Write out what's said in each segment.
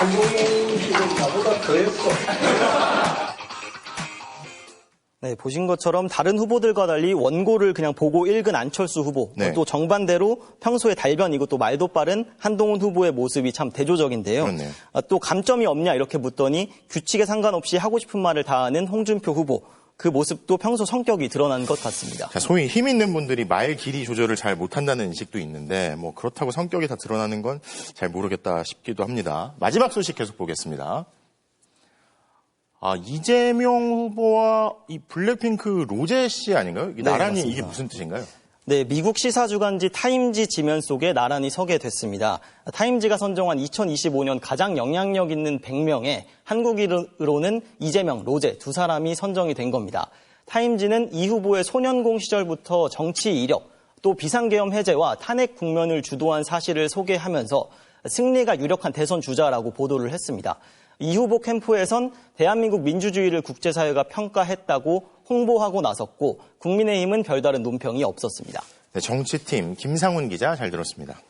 한국식은 나보다 더 했어. 네, 보신 것처럼 다른 후보들과 달리 원고를 그냥 보고 읽은 안철수 후보, 네. 또 정반대로 평소에 달변이고 또 말도 빠른 한동훈 후보의 모습이 참 대조적인데요. 그렇네요. 아, 또 감점이 없냐 이렇게 묻더니 규칙에 상관없이 하고 싶은 말을 다 하는 홍준표 후보, 그 모습도 평소 성격이 드러난 것 같습니다. 자, 소위 힘 있는 분들이 말 길이 조절을 잘 못한다는 인식도 있는데 뭐 그렇다고 성격이 다 드러나는 건 잘 모르겠다 싶기도 합니다. 마지막 소식 계속 보겠습니다. 아, 이재명 후보와 이 블랙핑크 로제 씨 아닌가요? 네, 나란히 맞습니다. 이게 무슨 뜻인가요? 네, 미국 시사 주간지 타임지 지면 속에 나란히 서게 됐습니다. 타임지가 선정한 2025년 가장 영향력 있는 100명에 한국인으로는 이재명, 로제 두 사람이 선정이 된 겁니다. 타임지는 이 후보의 소년공 시절부터 정치 이력, 또 비상계엄 해제와 탄핵 국면을 주도한 사실을 소개하면서 승리가 유력한 대선 주자라고 보도를 했습니다. 이 후보 캠프에선 대한민국 민주주의를 국제사회가 평가했다고 홍보하고 나섰고 국민의힘은 별다른 논평이 없었습니다. 네, 정치팀 김상훈 기자 잘 들었습니다.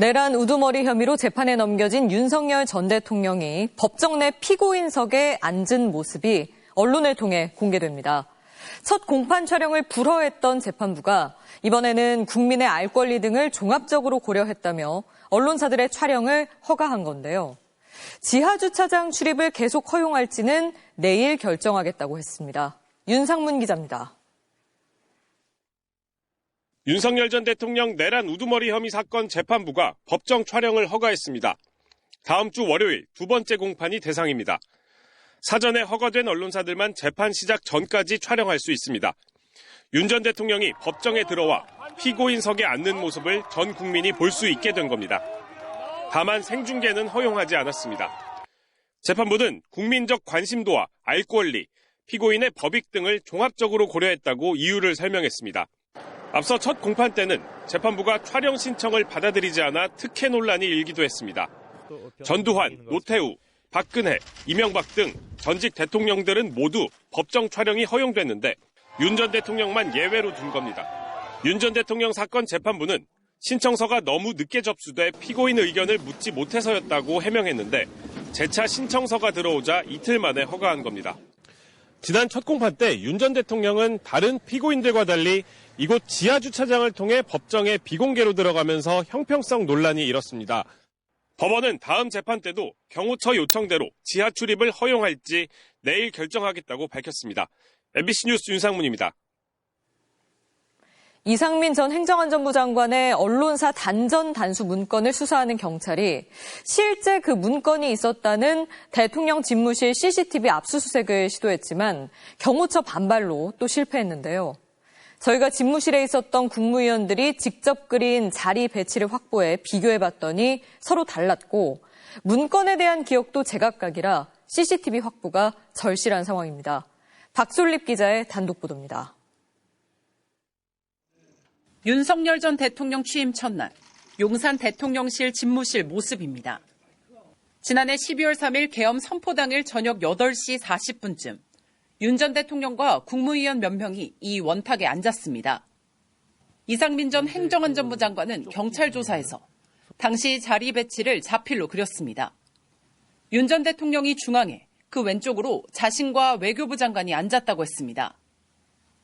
내란 우두머리 혐의로 재판에 넘겨진 윤석열 전 대통령이 법정 내 피고인석에 앉은 모습이 언론을 통해 공개됩니다. 첫 공판 촬영을 불허했던 재판부가 이번에는 국민의 알 권리 등을 종합적으로 고려했다며 언론사들의 촬영을 허가한 건데요. 지하 주차장 출입을 계속 허용할지는 내일 결정하겠다고 했습니다. 윤상문 기자입니다. 윤석열 전 대통령 내란 우두머리 혐의 사건 재판부가 법정 촬영을 허가했습니다. 다음 주 월요일 두 번째 공판이 대상입니다. 사전에 허가된 언론사들만 재판 시작 전까지 촬영할 수 있습니다. 윤 전 대통령이 법정에 들어와 피고인석에 앉는 모습을 전 국민이 볼 수 있게 된 겁니다. 다만 생중계는 허용하지 않았습니다. 재판부는 국민적 관심도와 알 권리, 피고인의 법익 등을 종합적으로 고려했다고 이유를 설명했습니다. 앞서 첫 공판 때는 재판부가 촬영 신청을 받아들이지 않아 특혜 논란이 일기도 했습니다. 전두환, 노태우, 박근혜, 이명박 등 전직 대통령들은 모두 법정 촬영이 허용됐는데 윤 전 대통령만 예외로 둔 겁니다. 윤 전 대통령 사건 재판부는 신청서가 너무 늦게 접수돼 피고인 의견을 묻지 못해서였다고 해명했는데 재차 신청서가 들어오자 이틀 만에 허가한 겁니다. 지난 첫 공판 때 윤 전 대통령은 다른 피고인들과 달리 이곳 지하 주차장을 통해 법정에 비공개로 들어가면서 형평성 논란이 일었습니다. 법원은 다음 재판 때도 경호처 요청대로 지하 출입을 허용할지 내일 결정하겠다고 밝혔습니다. MBC 뉴스 윤상문입니다. 이상민 전 행정안전부 장관의 언론사 단전 단수 문건을 수사하는 경찰이 실제 그 문건이 있었다는 대통령 집무실 CCTV 압수수색을 시도했지만 경호처 반발로 또 실패했는데요. 저희가 집무실에 있었던 국무위원들이 직접 그린 자리 배치를 확보해 비교해 봤더니 서로 달랐고 문건에 대한 기억도 제각각이라 CCTV 확보가 절실한 상황입니다. 박솔립 기자의 단독 보도입니다. 윤석열 전 대통령 취임 첫날 용산 대통령실 집무실 모습입니다. 지난해 12월 3일 계엄 선포 당일 저녁 8시 40분쯤 윤 전 대통령과 국무위원 몇 명이 이 원탁에 앉았습니다. 이상민 전 행정안전부 장관은 경찰 조사에서 당시 자리 배치를 자필로 그렸습니다. 윤 전 대통령이 중앙에 그 왼쪽으로 자신과 외교부 장관이 앉았다고 했습니다.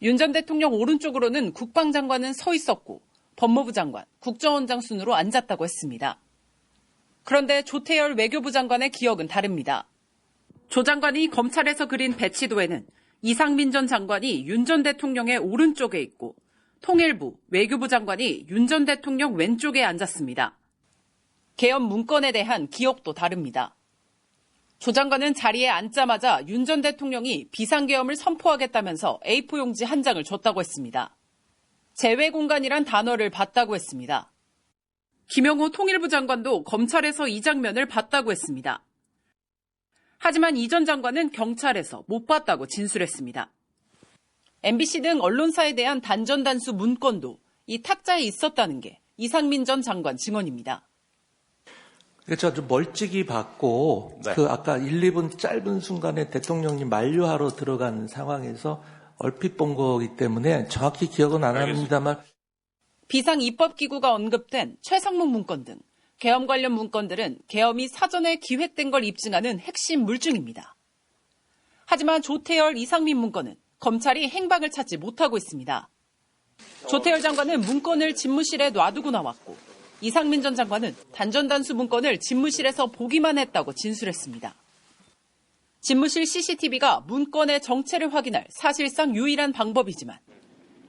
윤 전 대통령 오른쪽으로는 국방장관은 서 있었고 법무부 장관, 국정원장 순으로 앉았다고 했습니다. 그런데 조태열 외교부 장관의 기억은 다릅니다. 조 장관이 검찰에서 그린 배치도에는 이상민 전 장관이 윤 전 대통령의 오른쪽에 있고 통일부, 외교부 장관이 윤 전 대통령 왼쪽에 앉았습니다. 개헌 문건에 대한 기억도 다릅니다. 조 장관은 자리에 앉자마자 윤 전 대통령이 비상계엄을 선포하겠다면서 A4 용지 한 장을 줬다고 했습니다. 재외 공간이란 단어를 봤다고 했습니다. 김영호 통일부 장관도 검찰에서 이 장면을 봤다고 했습니다. 하지만 이 전 장관은 경찰에서 못 봤다고 진술했습니다. MBC 등 언론사에 대한 단전단수 문건도 이 탁자에 있었다는 게 이상민 전 장관 증언입니다. 좀 멀찍이 봤고 네. 그 아까 1, 2분 짧은 순간에 대통령님 만류하러 들어간 상황에서 얼핏 본 거기 때문에 정확히 기억은 안 합니다만 비상 입법기구가 언급된 최상목 문건 등 계엄 관련 문건들은 계엄이 사전에 기획된 걸 입증하는 핵심 물증입니다. 하지만 조태열 이상민 문건은 검찰이 행방을 찾지 못하고 있습니다. 조태열 장관은 문건을 집무실에 놔두고 나왔고 이상민 전 장관은 단전단수 문건을 집무실에서 보기만 했다고 진술했습니다. 집무실 CCTV가 문건의 정체를 확인할 사실상 유일한 방법이지만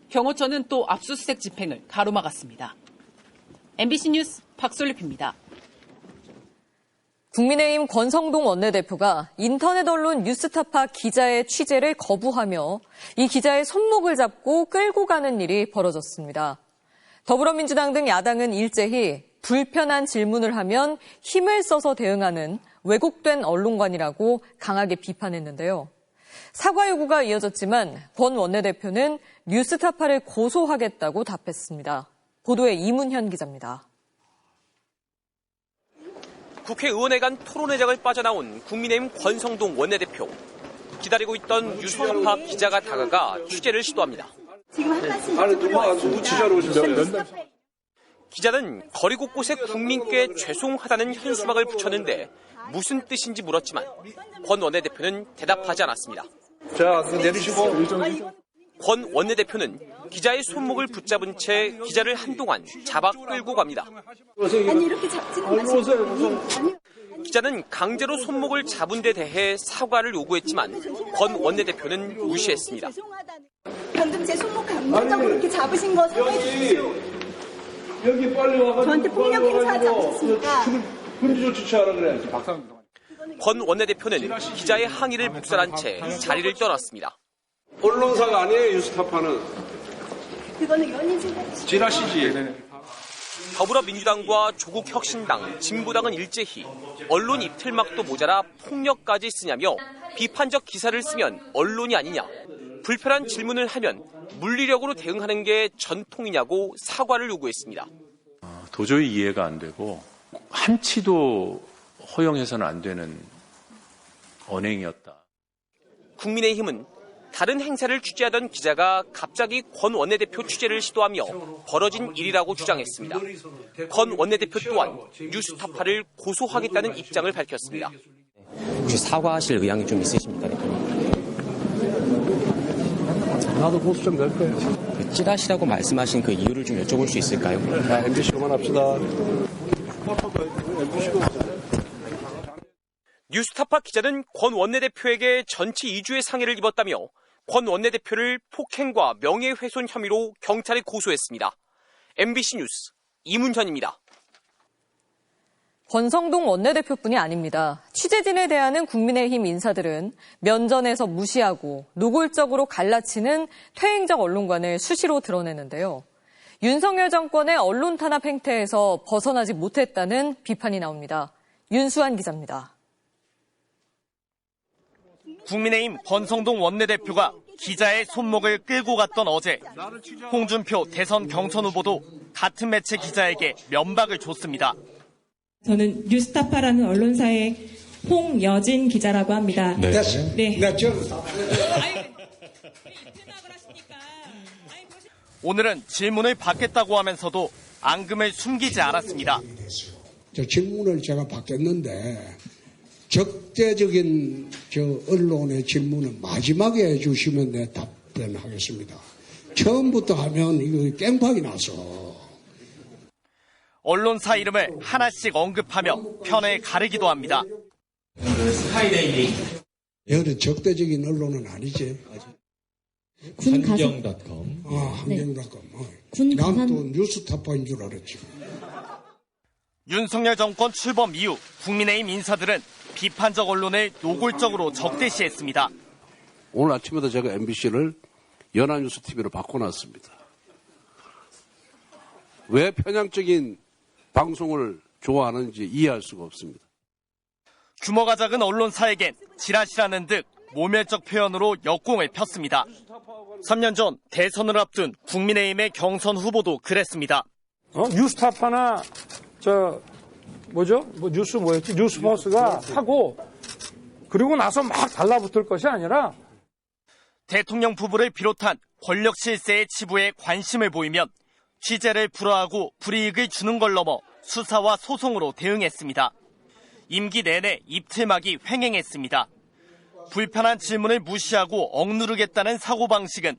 경호처는 또 압수수색 집행을 가로막았습니다. MBC 뉴스 박솔립입니다. 국민의힘 권성동 원내대표가 인터넷 언론 뉴스타파 기자의 취재를 거부하며 이 기자의 손목을 잡고 끌고 가는 일이 벌어졌습니다. 더불어민주당 등 야당은 일제히 불편한 질문을 하면 힘을 써서 대응하는 왜곡된 언론관이라고 강하게 비판했는데요. 사과 요구가 이어졌지만 권 원내대표는 뉴스타파를 고소하겠다고 답했습니다. 보도에 이문현 기자입니다. 국회의원회 간 토론회장을 빠져나온 국민의힘 권성동 원내대표. 기다리고 있던 뉴스타파 기자가 다가가 취재를 시도합니다. 지금 한 말씀 아니 누가 누구 취재하러 오셨어요? 기자는 거리 곳곳에 국민께 죄송하다는 현수막을 붙였는데 무슨 뜻인지 물었지만 권 원내대표는 대답하지 않았습니다. 자, 내리시고 권 원내대표는 기자의 손목을 붙잡은 채 기자를 한동안 잡아 끌고 갑니다. 아니 이렇게 잡지는 마시고 아니 기자는 강제로 손목을 잡은 데 대해 사과를 요구했지만 권 원내대표는 무시했습니다. 방금 제 손목 강력하고 그렇게 잡으신 거 사과해 주십시오. 여기 빨리 와가지고 저한테 폭력 행사하지 않으셨습니까? 군지 조치 취하라 그래야지. 박상. 권 원내대표는 기자의 항의를 묵살한 채 자리를 떠났습니다. 언론사가 아니에요 뉴스타파는. 그거는 연인 생각 지라시지. 더불어민주당과 조국혁신당, 진보당은 일제히 언론 입틀막도 모자라 폭력까지 쓰냐며 비판적 기사를 쓰면 언론이 아니냐, 불편한 질문을 하면 물리력으로 대응하는 게 전통이냐고 사과를 요구했습니다. 도저히 이해가 안 되고 한치도 허용해서는 안 되는 언행이었다. 국민의힘은 다른 행사를 취재하던 기자가 갑자기 권 원내대표 취재를 시도하며 벌어진 일이라고 주장했습니다. 권 원내대표 또한 뉴스타파를 고소하겠다는 입장을 밝혔습니다. 혹시 사과하실 의향이 좀 있으십니까, 대표님? 나도 보수 좀낼 거예요. 그 찌라시라고 말씀하신 그 이유를 좀 여쭤볼 수 있을까요? 자, MBC 그만합시다. 뉴스타파 기자는 권 원내대표에게 전치 2주의 상해를 입었다며 권 원내대표를 폭행과 명예훼손 혐의로 경찰에 고소했습니다. MBC 뉴스 이문현입니다. 권성동 원내대표뿐이 아닙니다. 취재진에 대하는 국민의힘 인사들은 면전에서 무시하고 노골적으로 갈라치는 퇴행적 언론관을 수시로 드러내는데요. 윤석열 정권의 언론 탄압 행태에서 벗어나지 못했다는 비판이 나옵니다. 윤수환 기자입니다. 국민의힘 권성동 원내대표가 기자의 손목을 끌고 갔던 어제 홍준표 대선 경선 후보도 같은 매체 기자에게 면박을 줬습니다. 저는 뉴스타파라는 언론사의 홍여진 기자라고 합니다. 네. 네. 나 저. 오늘은 질문을 받겠다고 하면서도 앙금을 숨기지 않았습니다. 저 질문을 제가 받겠는데 적대적인 저 언론의 질문은 마지막에 해주시면 내 답변하겠습니다. 처음부터 하면 이거 깽판이 나서 언론사 이름을 하나씩 언급하며 편을 가르기도 합니다. 여러 적대적인 언론은 아니지. 군가성 아, 한경닷컴. 군난 가산 또 뉴스타파인 줄 알았지. 윤석열 정권 출범 이후 국민의힘 인사들은 비판적 언론을 노골적으로 적대시했습니다. 오늘 아침에도 제가 MBC를 연합뉴스 TV로 바꿔놨습니다. 왜 편향적인 방송을 좋아하는지 이해할 수가 없습니다. 규모가 작은 언론사에겐 지라시라는 듯 모멸적 표현으로 역공을 폈습니다. 3년 전 대선을 앞둔 국민의힘의 경선 후보도 그랬습니다. 어? 뉴스타파나 저 뭐죠? 뭐 뉴스 뭐였지? 뉴스버스가 하고 그리고 나서 막 달라붙을 것이 아니라 대통령 부부를 비롯한 권력 실세의 치부에 관심을 보이면 취재를 불허하고 불이익을 주는 걸 넘어 수사와 소송으로 대응했습니다. 임기 내내 입틀막이 횡행했습니다. 불편한 질문을 무시하고 억누르겠다는 사고방식은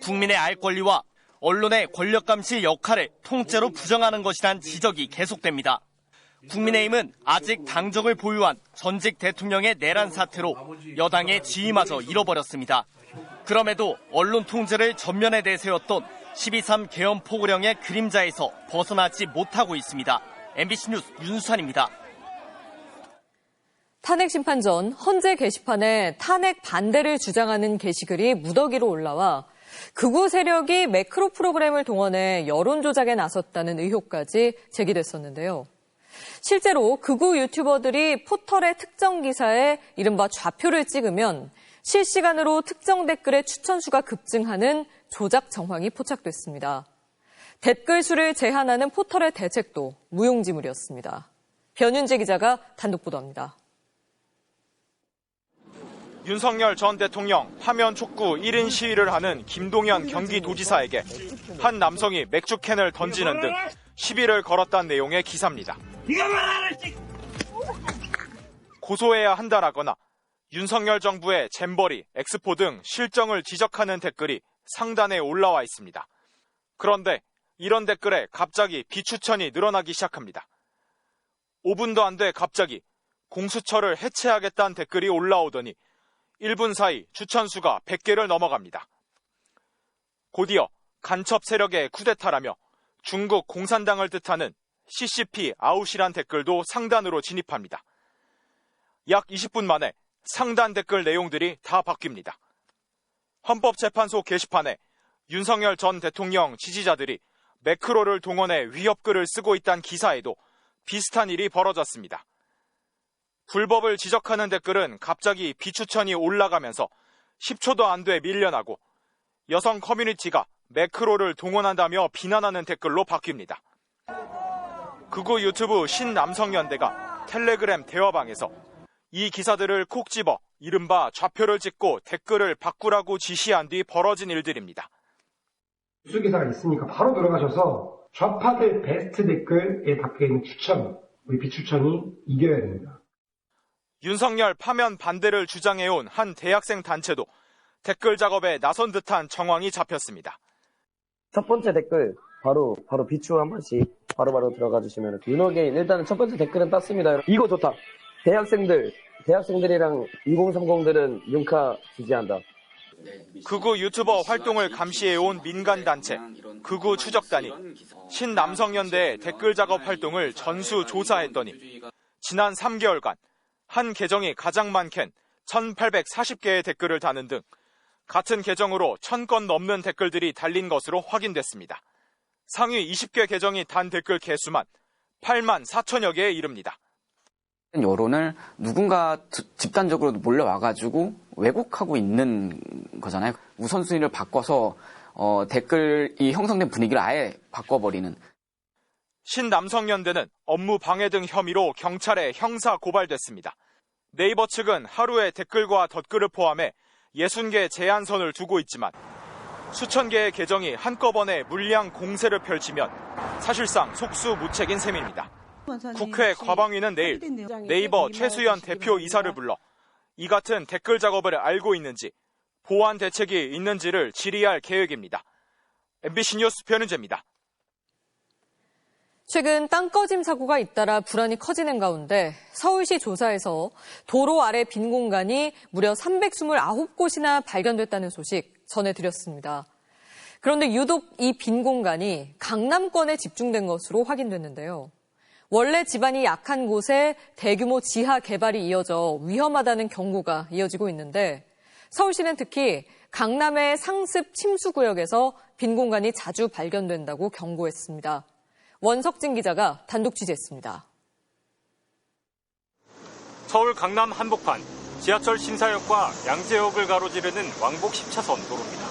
국민의 알 권리와 언론의 권력 감시 역할을 통째로 부정하는 것이란 지적이 계속됩니다. 국민의힘은 아직 당적을 보유한 전직 대통령의 내란 사태로 여당의 지위마저 잃어버렸습니다. 그럼에도 언론 통제를 전면에 내세웠던 12.3 개헌 포고령의 그림자에서 벗어나지 못하고 있습니다. MBC 뉴스 윤수환입니다. 탄핵 심판 전 헌재 게시판에 탄핵 반대를 주장하는 게시글이 무더기로 올라와 극우 세력이 매크로 프로그램을 동원해 여론 조작에 나섰다는 의혹까지 제기됐었는데요. 실제로 극우 유튜버들이 포털의 특정 기사에 이른바 좌표를 찍으면 실시간으로 특정 댓글의 추천수가 급증하는 조작 정황이 포착됐습니다. 댓글 수를 제한하는 포털의 대책도 무용지물이었습니다. 변윤재 기자가 단독 보도합니다. 윤석열 전 대통령 화면 촉구 1인 시위를 하는 김동연 경기도지사에게 한 남성이 맥주캔을 던지는 등 시비를 걸었다는 내용의 기사입니다. 고소해야 한다라거나 윤석열 정부의 잼버리, 엑스포 등 실정을 지적하는 댓글이 상단에 올라와 있습니다. 그런데 이런 댓글에 갑자기 비추천이 늘어나기 시작합니다. 5분도 안 돼 갑자기 공수처를 해체하겠다는 댓글이 올라오더니 1분 사이 추천수가 100개를 넘어갑니다. 곧이어 간첩 세력의 쿠데타라며 중국 공산당을 뜻하는 CCP 아웃이란 댓글도 상단으로 진입합니다. 약 20분 만에 상단 댓글 내용들이 다 바뀝니다. 헌법재판소 게시판에 윤석열 전 대통령 지지자들이 매크로를 동원해 위협글을 쓰고 있다는 기사에도 비슷한 일이 벌어졌습니다. 불법을 지적하는 댓글은 갑자기 비추천이 올라가면서 10초도 안 돼 밀려나고 여성 커뮤니티가 매크로를 동원한다며 비난하는 댓글로 바뀝니다. 극우 유튜브 신남성연대가 텔레그램 대화방에서 이 기사들을 콕 집어 이른바 좌표를 찍고 댓글을 바꾸라고 지시한 뒤 벌어진 일들입니다. 뉴스 기사가 있으니까 바로 들어가셔서 좌파들 베스트 댓글에 박혀있는 추천, 우리 비추천이 이겨야 됩니다. 윤석열 파면 반대를 주장해온 한 대학생 단체도 댓글 작업에 나선 듯한 정황이 잡혔습니다. 첫 번째 댓글 바로 바로 비추 한 번씩 바로바로 들어가 주시면 윤호개인 일단은 첫 번째 댓글은 땄습니다. 이거 좋다. 대학생들 대학생들이랑 2030들은 윤카 지지한다. 극우 유튜버 활동을 감시해온 민간단체 극우 추적단이 신남성연대의 댓글 작업 활동을 전수 조사했더니 지난 3개월간 한 계정이 가장 많겐 1840개의 댓글을 다는 등 같은 계정으로 1000건 넘는 댓글들이 달린 것으로 확인됐습니다. 상위 20개 계정이 단 댓글 개수만 8만 4천여 개에 이릅니다. 여론을 누군가 집단적으로 몰려와가지고 왜곡하고 있는 거잖아요. 우선순위를 바꿔서 어, 댓글이 형성된 분위기를 아예 바꿔버리는. 신남성연대는 업무 방해 등 혐의로 경찰에 형사 고발됐습니다. 네이버 측은 하루에 댓글과 덧글을 포함해 60개 제한선을 두고 있지만 수천 개의 계정이 한꺼번에 물량 공세를 펼치면 사실상 속수무책인 셈입니다. 국회 과방위는 내일 네이버 최수연 대표 이사를 불러 이 같은 댓글 작업을 알고 있는지 보완 대책이 있는지를 질의할 계획입니다. MBC 뉴스 변은재입니다. 최근 땅꺼짐 사고가 잇따라 불안이 커지는 가운데 서울시 조사에서 도로 아래 빈 공간이 무려 329곳이나 발견됐다는 소식 전해드렸습니다. 그런데 유독 이 빈 공간이 강남권에 집중된 것으로 확인됐는데요. 원래 지반이 약한 곳에 대규모 지하 개발이 이어져 위험하다는 경고가 이어지고 있는데 서울시는 특히 강남의 상습 침수 구역에서 빈 공간이 자주 발견된다고 경고했습니다. 원석진 기자가 단독 취재했습니다. 서울 강남 한복판 지하철 신사역과 양재역을 가로지르는 왕복 10차선 도로입니다.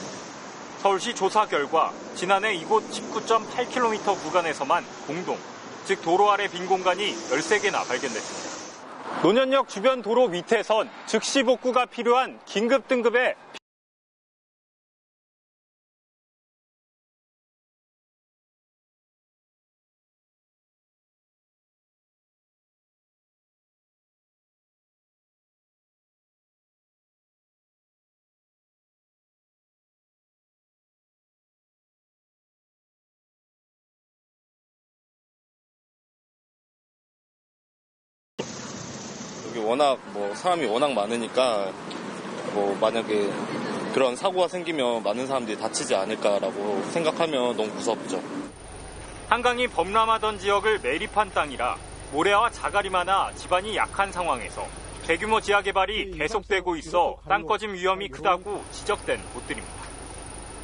서울시 조사 결과 지난해 이곳 19.8km 구간에서만 공동 즉 도로 아래 빈 공간이 13개나 발견됐습니다. 노년역 주변 도로 밑에선 즉시 복구가 필요한 긴급 등급의 워낙 뭐 사람이 워낙 많으니까 뭐 만약에 그런 사고가 생기면 많은 사람들이 다치지 않을까라고 생각하면 너무 무섭죠. 한강이 범람하던 지역을 매립한 땅이라 모래와 자갈이 많아 집안이 약한 상황에서 대규모 지하 개발이 계속되고 있어 땅 꺼짐 위험이 크다고 지적된 곳들입니다.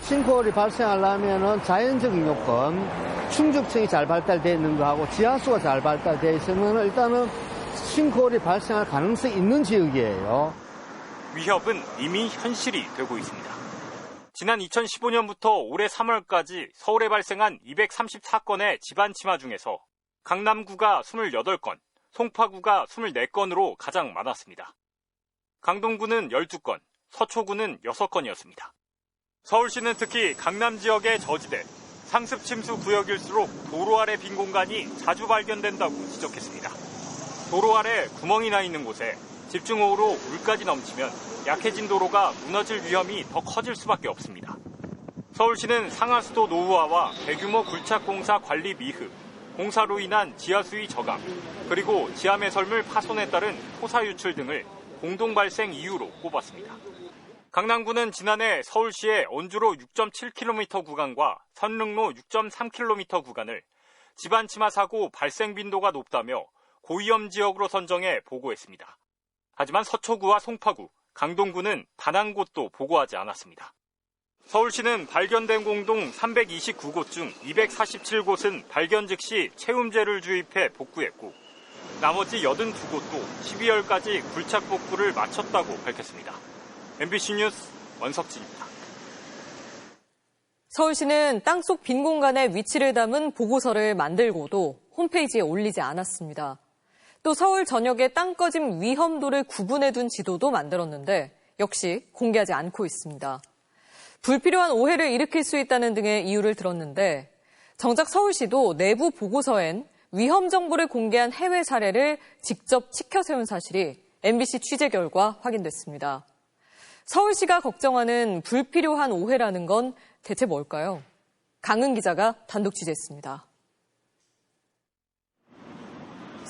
싱크홀이 발생하려면 자연적인 요건, 충족층이 잘 발달되어 있는 거하고 지하수가 잘 발달되어 있으면 일단은 싱크홀이 발생할 가능성이 있는 지역이에요. 위협은 이미 현실이 되고 있습니다. 지난 2015년부터 올해 3월까지 서울에 발생한 234건의 집안 침하 중에서 강남구가 28건, 송파구가 24건으로 가장 많았습니다. 강동구는 12건, 서초구는 6건이었습니다. 서울시는 특히 강남 지역의 저지대, 상습 침수 구역일수록 도로 아래 빈 공간이 자주 발견된다고 지적했습니다. 도로 아래 구멍이 나 있는 곳에 집중호우로 물까지 넘치면 약해진 도로가 무너질 위험이 더 커질 수밖에 없습니다. 서울시는 상하수도 노후화와 대규모 굴착공사 관리 미흡, 공사로 인한 지하수위 저감, 그리고 지하 매설물 파손에 따른 토사 유출 등을 공동 발생 이유로 꼽았습니다. 강남구는 지난해 서울시의 원주로 6.7km 구간과 선릉로 6.3km 구간을 집안 침하 사고 발생 빈도가 높다며 고위험 지역으로 선정해 보고했습니다. 하지만 서초구와 송파구, 강동구는 단 한 곳도 보고하지 않았습니다. 서울시는 발견된 공동 329곳 중 247곳은 발견 즉시 채움제를 주입해 복구했고 나머지 82곳도 12월까지 굴착 복구를 마쳤다고 밝혔습니다. MBC 뉴스 원석진입니다. 서울시는 땅속 빈 공간에 위치를 담은 보고서를 만들고도 홈페이지에 올리지 않았습니다. 또 서울 전역의 땅 꺼짐 위험도를 구분해 둔 지도도 만들었는데 역시 공개하지 않고 있습니다. 불필요한 오해를 일으킬 수 있다는 등의 이유를 들었는데 정작 서울시도 내부 보고서엔 위험 정보를 공개한 해외 사례를 직접 치켜 세운 사실이 MBC 취재 결과 확인됐습니다. 서울시가 걱정하는 불필요한 오해라는 건 대체 뭘까요? 강은 기자가 단독 취재했습니다.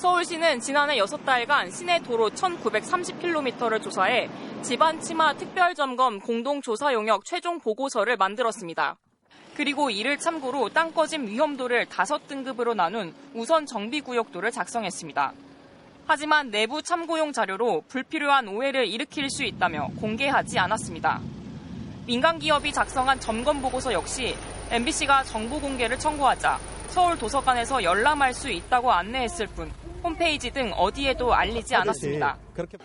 서울시는 지난해 6달간 시내 도로 1930km를 조사해 집안 침하 특별점검 공동조사 용역 최종 보고서를 만들었습니다. 그리고 이를 참고로 땅 꺼짐 위험도를 5등급으로 나눈 우선 정비구역도를 작성했습니다. 하지만 내부 참고용 자료로 불필요한 오해를 일으킬 수 있다며 공개하지 않았습니다. 민간 기업이 작성한 점검 보고서 역시 MBC가 정보 공개를 청구하자 서울 도서관에서 열람할 수 있다고 안내했을 뿐 홈페이지 등 어디에도 알리지 않았습니다.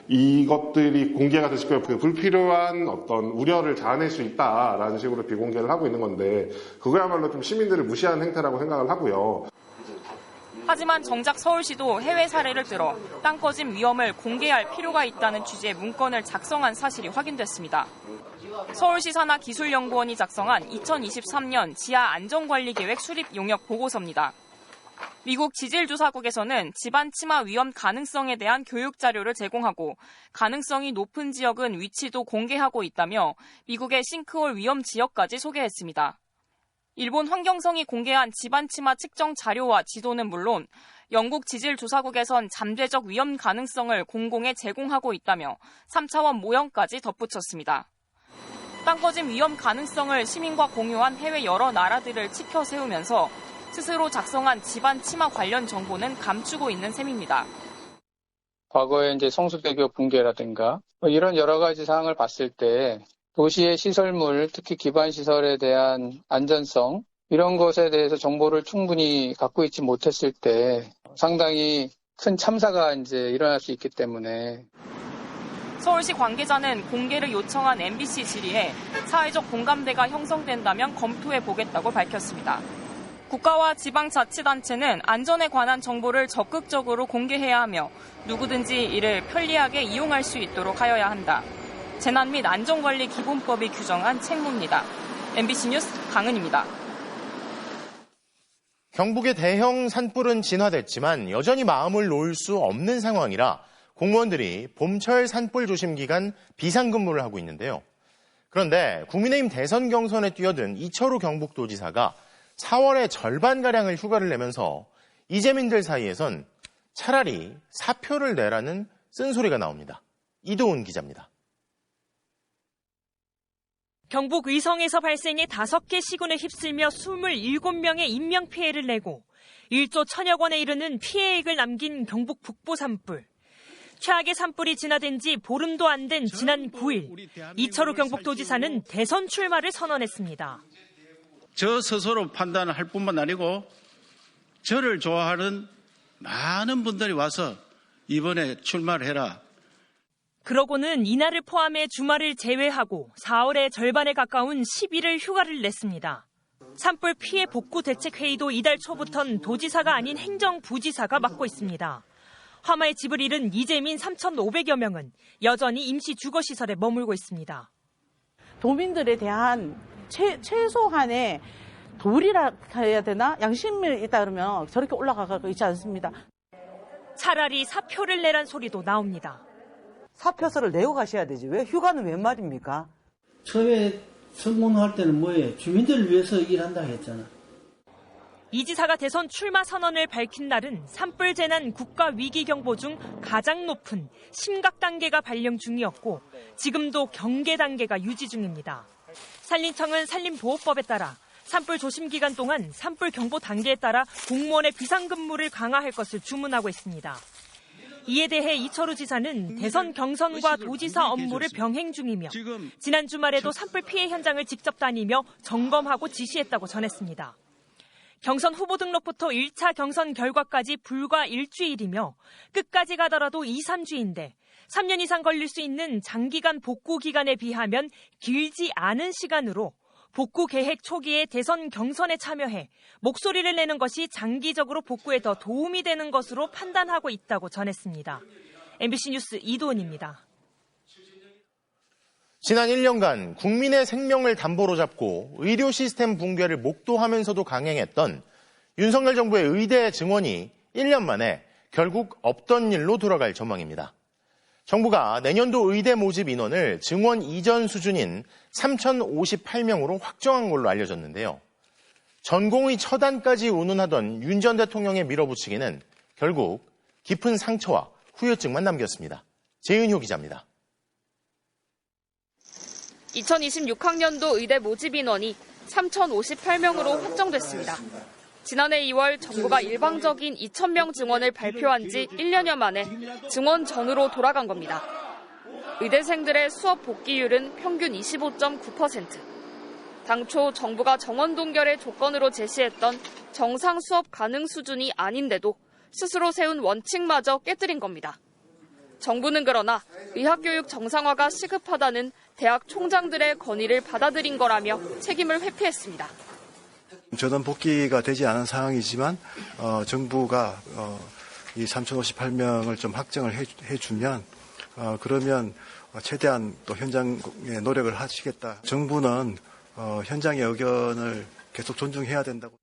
이것들이 공개가 되실 거예요. 그 불필요한 어떤 우려를 자아낼 수 있다라는 식으로 비공개를 하고 있는 건데 그거야말로 좀 시민들을 무시하는 행태라고 생각을 하고요. 하지만 정작 서울시도 해외 사례를 들어 땅 꺼짐 위험을 공개할 필요가 있다는 취지의 문건을 작성한 사실이 확인됐습니다. 서울시 산하 기술연구원이 작성한 2023년 지하 안전관리계획 수립 용역 보고서입니다. 미국 지질조사국에서는 집안 침하 위험 가능성에 대한 교육 자료를 제공하고 가능성이 높은 지역은 위치도 공개하고 있다며 미국의 싱크홀 위험 지역까지 소개했습니다. 일본 환경성이 공개한 집안 침하 측정 자료와 지도는 물론 영국 지질조사국에선 잠재적 위험 가능성을 공공에 제공하고 있다며 3차원 모형까지 덧붙였습니다. 땅 꺼짐 위험 가능성을 시민과 공유한 해외 여러 나라들을 치켜 세우면서 스스로 작성한 집안 침하 관련 정보는 감추고 있는 셈입니다. 과거에 이제 성수대교 붕괴라든가 뭐 이런 여러 가지 사항을 봤을 때 도시의 시설물, 특히 기반 시설에 대한 안전성 이런 것에 대해서 정보를 충분히 갖고 있지 못했을 때 상당히 큰 참사가 이제 일어날 수 있기 때문에 서울시 관계자는 공개를 요청한 MBC 질의에 사회적 공감대가 형성된다면 검토해 보겠다고 밝혔습니다. 국가와 지방자치단체는 안전에 관한 정보를 적극적으로 공개해야 하며 누구든지 이를 편리하게 이용할 수 있도록 하여야 한다. 재난 및 안전관리 기본법이 규정한 책무입니다. MBC 뉴스 강은입니다. 경북의 대형 산불은 진화됐지만 여전히 마음을 놓을 수 없는 상황이라 공무원들이 봄철 산불 조심 기간 비상근무를 하고 있는데요. 그런데 국민의힘 대선 경선에 뛰어든 이철우 경북도지사가 4월에 절반가량을 휴가를 내면서 이재민들 사이에선 차라리 사표를 내라는 쓴소리가 나옵니다. 이도훈 기자입니다. 경북 의성에서 발생해 5개 시군을 휩쓸며 27명의 인명피해를 내고 1조 천여 원에 이르는 피해액을 남긴 경북 북부 산불. 최악의 산불이 진화된 지 보름도 안 된 지난 9일 이철우 경북도지사는 대선 출마를 선언했습니다. 저 스스로 판단을 할 뿐만 아니고 저를 좋아하는 많은 분들이 와서 이번에 출마를 해라. 그러고는 이날을 포함해 주말을 제외하고 4월의 절반에 가까운 10일을 휴가를 냈습니다. 산불 피해 복구 대책 회의도 이달 초부턴 도지사가 아닌 행정부지사가 맡고 있습니다. 화마의 집을 잃은 이재민 3,500여 명은 여전히 임시 주거 시설에 머물고 있습니다. 도민들에 대한 최, 최소한의 도리라 해야 되나? 양심이 있다 그러면 저렇게 올라가고 있지 않습니다. 차라리 사표를 내란 소리도 나옵니다. 사표서를 내고 가셔야 되지. 왜 휴가는 웬 말입니까? 처음에 성공할 때는 뭐예요? 주민들을 위해서 일한다 했잖아. 이 지사가 대선 출마 선언을 밝힌 날은 산불 재난 국가 위기 경보 중 가장 높은 심각 단계가 발령 중이었고 지금도 경계 단계가 유지 중입니다. 산림청은 산림보호법에 따라 산불 조심 기간 동안 산불 경보 단계에 따라 공무원의 비상근무를 강화할 것을 주문하고 있습니다. 이에 대해 이철우 지사는 대선 경선과 도지사 업무를 병행 중이며 지난 주말에도 산불 피해 현장을 직접 다니며 점검하고 지시했다고 전했습니다. 경선 후보 등록부터 1차 경선 결과까지 불과 일주일이며 끝까지 가더라도 2, 3주인데 3년 이상 걸릴 수 있는 장기간 복구 기간에 비하면 길지 않은 시간으로 복구 계획 초기에 대선 경선에 참여해 목소리를 내는 것이 장기적으로 복구에 더 도움이 되는 것으로 판단하고 있다고 전했습니다. MBC 뉴스 이도은입니다. 지난 1년간 국민의 생명을 담보로 잡고 의료 시스템 붕괴를 목도하면서도 강행했던 윤석열 정부의 의대 증원이 1년 만에 결국 없던 일로 돌아갈 전망입니다. 정부가 내년도 의대 모집 인원을 증원 이전 수준인 3,058명으로 확정한 걸로 알려졌는데요. 전공의 처단까지 운운하던 윤 전 대통령의 밀어붙이기는 결국 깊은 상처와 후유증만 남겼습니다. 재은효 기자입니다. 2026학년도 의대 모집 인원이 3,058명으로 확정됐습니다. 지난해 2월 정부가 일방적인 2,000명 증원을 발표한 지 1년여 만에 증원 전으로 돌아간 겁니다. 의대생들의 수업 복귀율은 평균 25.9%. 당초 정부가 정원 동결의 조건으로 제시했던 정상 수업 가능 수준이 아닌데도 스스로 세운 원칙마저 깨뜨린 겁니다. 정부는 그러나 의학교육 정상화가 시급하다는 대학 총장들의 건의를 받아들인 거라며 책임을 회피했습니다. 전원 복귀가 되지 않은 상황이지만 어, 정부가 어, 이 3,058명을 좀 확정을 해, 주면 어, 그러면 최대한 또 현장에 노력을 하시겠다. 정부는 어, 현장의 의견을 계속 존중해야 된다고.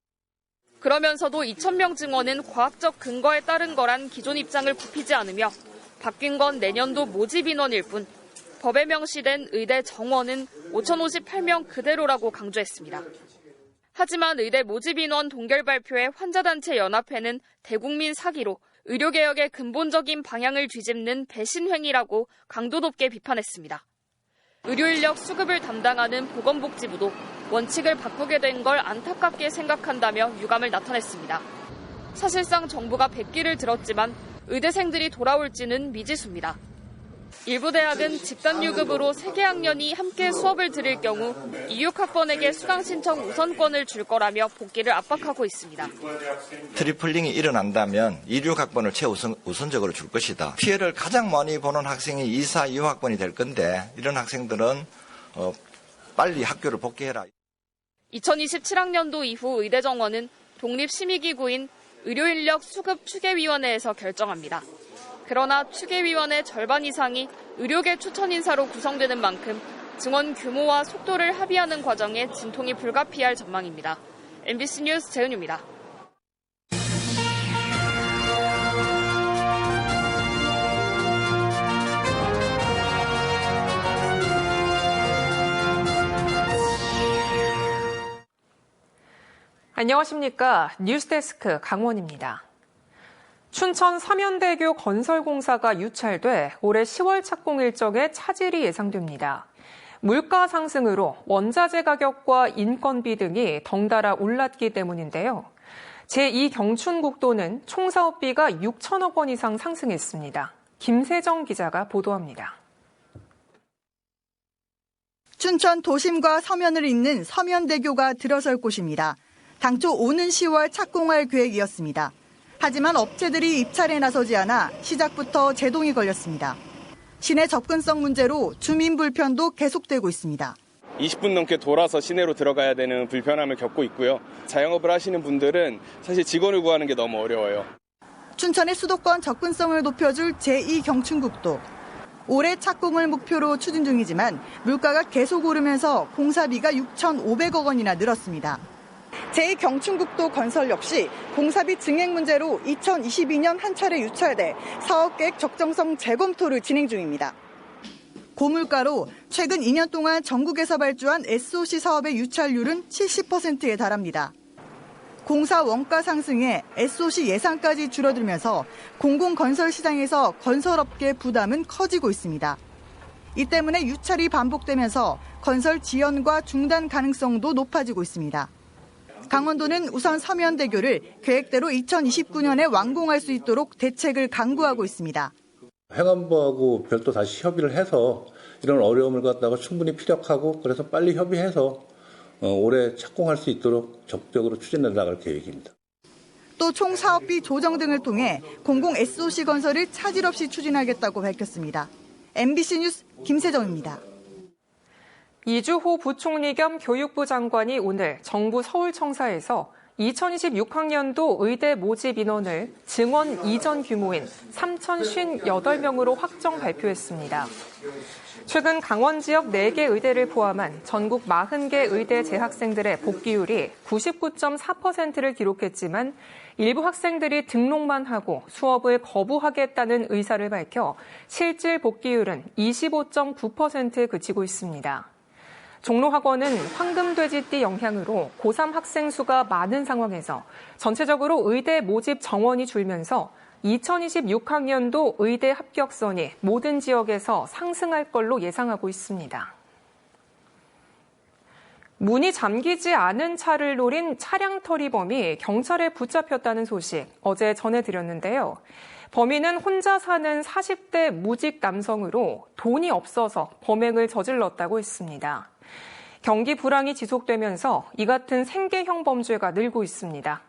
그러면서도 2,000명 증원은 과학적 근거에 따른 거란 기존 입장을 굽히지 않으며 바뀐 건 내년도 모집 인원일 뿐 법에 명시된 의대 정원은 5,058명 그대로라고 강조했습니다. 하지만 의대 모집 인원 동결 발표의 환자단체 연합회는 대국민 사기로 의료개혁의 근본적인 방향을 뒤집는 배신행위라고 강도 높게 비판했습니다. 의료인력 수급을 담당하는 보건복지부도 원칙을 바꾸게 된 걸 안타깝게 생각한다며 유감을 나타냈습니다. 사실상 정부가 백기를 들었지만 의대생들이 돌아올지는 미지수입니다. 일부 대학은 집단 유급으로 세개 학년이 함께 수업을 들을 경우 이육학번에게 수강 신청 우선권을 줄 거라며 복귀를 압박하고 있습니다. 트리플링이 일어난다면 이육학번을 최우선 우선적으로 줄 것이다. 피해를 가장 많이 보는 학생이 2, 4, 2학번이 될 건데 이런 학생들은 어, 빨리 학교를 복귀해라. 2027학년도 이후 의대 정원은 독립 심의기구인 의료인력 수급 추계위원회에서 결정합니다. 그러나 추계위원회 절반 이상이 의료계 추천 인사로 구성되는 만큼 증원 규모와 속도를 합의하는 과정에 진통이 불가피할 전망입니다. MBC 뉴스 재은유입니다. 안녕하십니까. 뉴스데스크 강원입니다. 춘천 삼연대교 건설공사가 유찰돼 올해 10월 착공 일정에 차질이 예상됩니다. 물가 상승으로 원자재 가격과 인건비 등이 덩달아 올랐기 때문인데요. 제2경춘국도는 총사업비가 6천억 원 이상 상승했습니다. 김세정 기자가 보도합니다. 춘천 도심과 서면을 잇는 서면대교가 들어설 곳입니다. 당초 오는 10월 착공할 계획이었습니다. 하지만 업체들이 입찰에 나서지 않아 시작부터 제동이 걸렸습니다. 시내 접근성 문제로 주민 불편도 계속되고 있습니다. 20분 넘게 돌아서 시내로 들어가야 되는 불편함을 겪고 있고요. 자영업을 하시는 분들은 사실 직원을 구하는 게 너무 어려워요. 춘천의 수도권 접근성을 높여줄 제2경춘국도. 올해 착공을 목표로 추진 중이지만 물가가 계속 오르면서 공사비가 6,500억 원이나 늘었습니다. 제2경춘국도 건설 역시 공사비 증액 문제로 2022년 한 차례 유찰돼 사업계획 적정성 재검토를 진행 중입니다. 고물가로 최근 2년 동안 전국에서 발주한 SOC 사업의 유찰률은 70%에 달합니다. 공사 원가 상승에 SOC 예산까지 줄어들면서 공공건설 시장에서 건설업계 부담은 커지고 있습니다. 이 때문에 유찰이 반복되면서 건설 지연과 중단 가능성도 높아지고 있습니다. 강원도는 우선 서면대교를 계획대로 2029년에 완공할 수 있도록 대책을 강구하고 있습니다. 행안부하고 별도 다시 협의를 해서 이런 어려움을 갖다가 충분히 피력하고 그래서 빨리 협의해서 올해 착공할 수 있도록 적극적으로 추진해 나갈 계획입니다. 또 총 사업비 조정 등을 통해 공공 SOC 건설을 차질 없이 추진하겠다고 밝혔습니다. MBC 뉴스 김세정입니다. 이주호 부총리 겸 교육부 장관이 오늘 정부 서울청사에서 2026학년도 의대 모집 인원을 증원 이전 규모인 3,058명으로 확정 발표했습니다. 최근 강원 지역 4개 의대를 포함한 전국 40개 의대 재학생들의 복귀율이 99.4%를 기록했지만 일부 학생들이 등록만 하고 수업을 거부하겠다는 의사를 밝혀 실질 복귀율은 25.9%에 그치고 있습니다. 종로학원은 황금돼지띠 영향으로 고3 학생 수가 많은 상황에서 전체적으로 의대 모집 정원이 줄면서 2026학년도 의대 합격선이 모든 지역에서 상승할 걸로 예상하고 있습니다. 문이 잠기지 않은 차를 노린 차량 터리범이 경찰에 붙잡혔다는 소식 어제 전해드렸는데요. 범인은 혼자 사는 40대 무직 남성으로 돈이 없어서 범행을 저질렀다고 했습니다. 경기 불황이 지속되면서 이 같은 생계형 범죄가 늘고 있습니다.